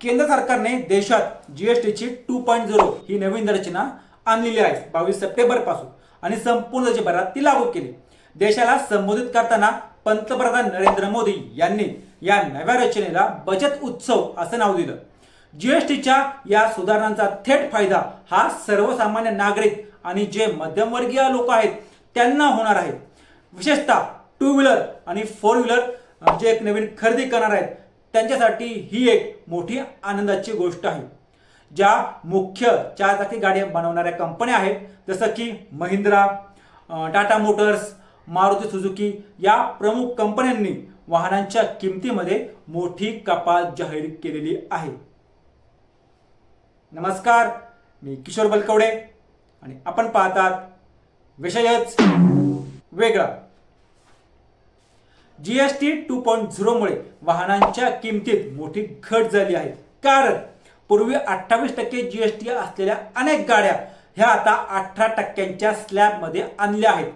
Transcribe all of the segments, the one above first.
केंद्र सरकारने देशात जीएसटीची टू पॉईंट झिरो ही नवीन रचना आणलेली आहे बावीस सप्टेंबरपासून. आणि संपूर्ण जगभरात ती लागू केली. देशाला संबोधित करताना पंतप्रधान नरेंद्र मोदी यांनी या नव्या रचनेला बचत उत्सव असं नाव दिलं. जीएसटीच्या या सुधारणांचा थेट फायदा हा सर्वसामान्य नागरिक आणि जे मध्यमवर्गीय लोक आहेत त्यांना होणार आहे. विशेषतः टू व्हीलर आणि फोर व्हीलर जे एक नवीन खरेदी करणार आहेत त्यांच्यासाठी ही एक मोठी आनंदाची गोष्ट आहे. ज्या मुख्य चारचाकी गाड्या बनवणाऱ्या कंपन्या आहेत जसं की महिंद्रा टाटा मोटर्स मारुती सुझुकी या प्रमुख कंपन्यांनी वाहनांच्या किमतीमध्ये मोठी कपात जाहीर केलेली आहे. नमस्कार मी किशोर बलकवडे आणि आपण पाहतात विषयच वेगळा. जीएसटी टू पॉईंट झिरोमुळे वाहनांच्या किमतीत मोठी घट झाली आहे. कारण पूर्वी अठ्ठावीस टक्के जीएसटी असलेल्या अनेक गाड्या ह्या आता अठरा टक्क्यांच्या स्लॅबमध्ये आणल्या आहेत.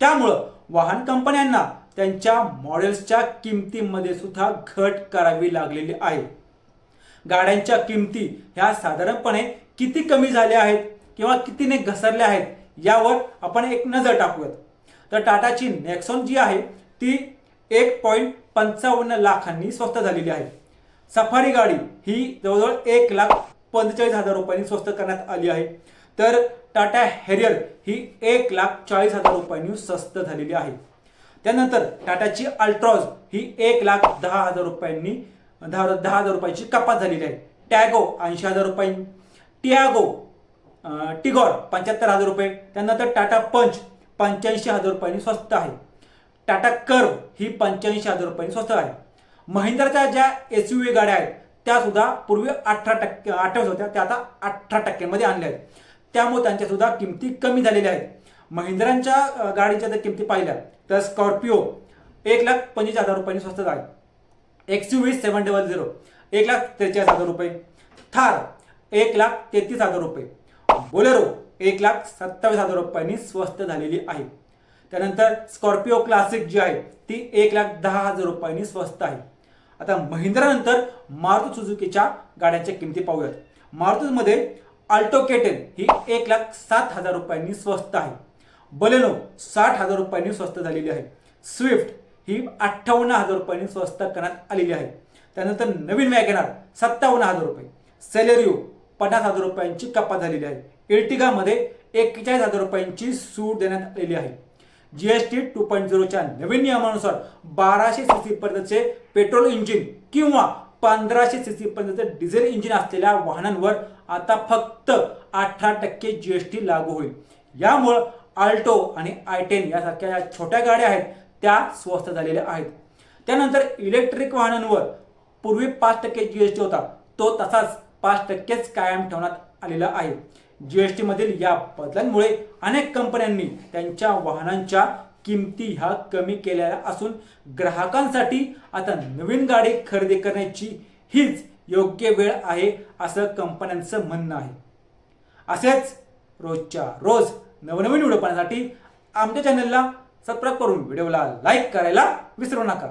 त्यामुळं वाहन कंपन्यांना त्यांच्या मॉडेल्सच्या किमतीमध्ये सुद्धा घट करावी लागलेली आहे. गाड्यांच्या किमती ह्या साधारणपणे किती कमी झाल्या आहेत किंवा कितीने घसरल्या आहेत यावर आपण एक नजर टाकूयात. तर टाटाची नेक्सॉन जी आहे ती एक पॉईंट पंचावन्न लाखांनी स्वस्त झालेली आहे. सफारी गाडी ही जवळजवळ एक लाख पंचेचाळीस हजार रुपयांनी स्वस्त करण्यात आली आहे. तर टाटा हॅरियर ही एक लाख चाळीस हजार रुपयांनी स्वस्त झालेली आहे. त्यानंतर टाटाची अल्ट्रॉज ही एक लाख दहा हजार रुपयांनी दहा दहा हजार रुपयाची कपात झालेली आहे. टॅगो ऐंशी हजार रुपये टियागो टिगॉर पंच्याहत्तर हजार रुपये त्यानंतर टाटा पंच पंच्याऐंशी हजार रुपयांनी स्वस्त आहे. टाटा कर्व ही पंच्याऐंशी हजार रुपयांनी स्वस्त आहे. महिंद्राच्या ज्या एस यू व्ही गाड्या आहेत त्या सुद्धा पूर्वी अठरा टक्के अठ्ठावीस होत्या त्या आता अठरा टक्क्यांमध्ये आणल्या आहेत. त्यामुळे त्यांच्या सुद्धा किमती कमी झालेल्या आहेत. महिंद्रांच्या गाडीच्या जर किमती पाहिल्या तर स्कॉर्पिओ एक लाख पंचवीस हजार रुपयांनी स्वस्त आहे. X U V seven double zero एक लाख त्रेचाळीस हजार रुपये. थार एक लाख तेहतीस हजार रुपये. बोलेरो एक लाख सत्तावीस हजार रुपयांनी स्वस्त झालेली आहे. त्यानंतर स्कॉर्पिओ क्लासिक जी आहे ती एक लाख दहा हजार रुपयांनी स्वस्त आहे. आता महिंद्रानंतर मारुती सुझुकीच्या गाड्यांच्या किमती पाहूयात. मारुतीमध्ये अल्टो केटेन ही एक लाख सात हजार रुपयांनी स्वस्त आहे. बलेनो साठ हजार रुपयांनी स्वस्त झालेली आहे. स्विफ्ट ही अठ्ठावन्न हजार रुपयांनी स्वस्त करण्यात आलेली आहे. त्यानंतर नवीन वॅगनार सत्तावन्न हजार रुपये. सेलेरिओ पन्नास हजार रुपयांची कपात झालेली आहे. इर्टिगामध्ये एक्केचाळीस हजार रुपयांची सूट देण्यात आलेली आहे. जीएसटी टू पॉईंट झिरोच्या नवीन नियमानुसार बाराशे सी सी पर्यंतचे पेट्रोल इंजिन किंवा पंधराशे सी सी पर्यंतचे डिझेल इंजिन असलेल्या वाहनांवर आता फक्त अठरा टक्के जीएसटी लागू होईल. यामुळं आल्टो आणि आय टेन यासारख्या ज्या छोट्या गाड्या आहेत त्या स्वस्त झालेल्या आहेत. त्यानंतर इलेक्ट्रिक वाहनांवर पूर्वी पाच टक्के जीएसटी होता तो तसाच पाच टक्केच कायम ठेवण्यात आलेला आहे. जीएसटी मधील या बदलांमुळे अनेक कंपन्यांनी त्यांच्या वाहनांच्या किमती ह्या कमी केलेल्या असून ग्राहकांसाठी आता नवीन गाडी खरेदी करण्याची हीच योग्य वेळ आहे असं कंपन्यांचं म्हणणं आहे. असेच रोजच्या रोज नवनवीन व्हिडिओ पाहण्यासाठी आमच्या चॅनलला सबस्क्राईब करून व्हिडिओला लाईक करायला विसरू नका.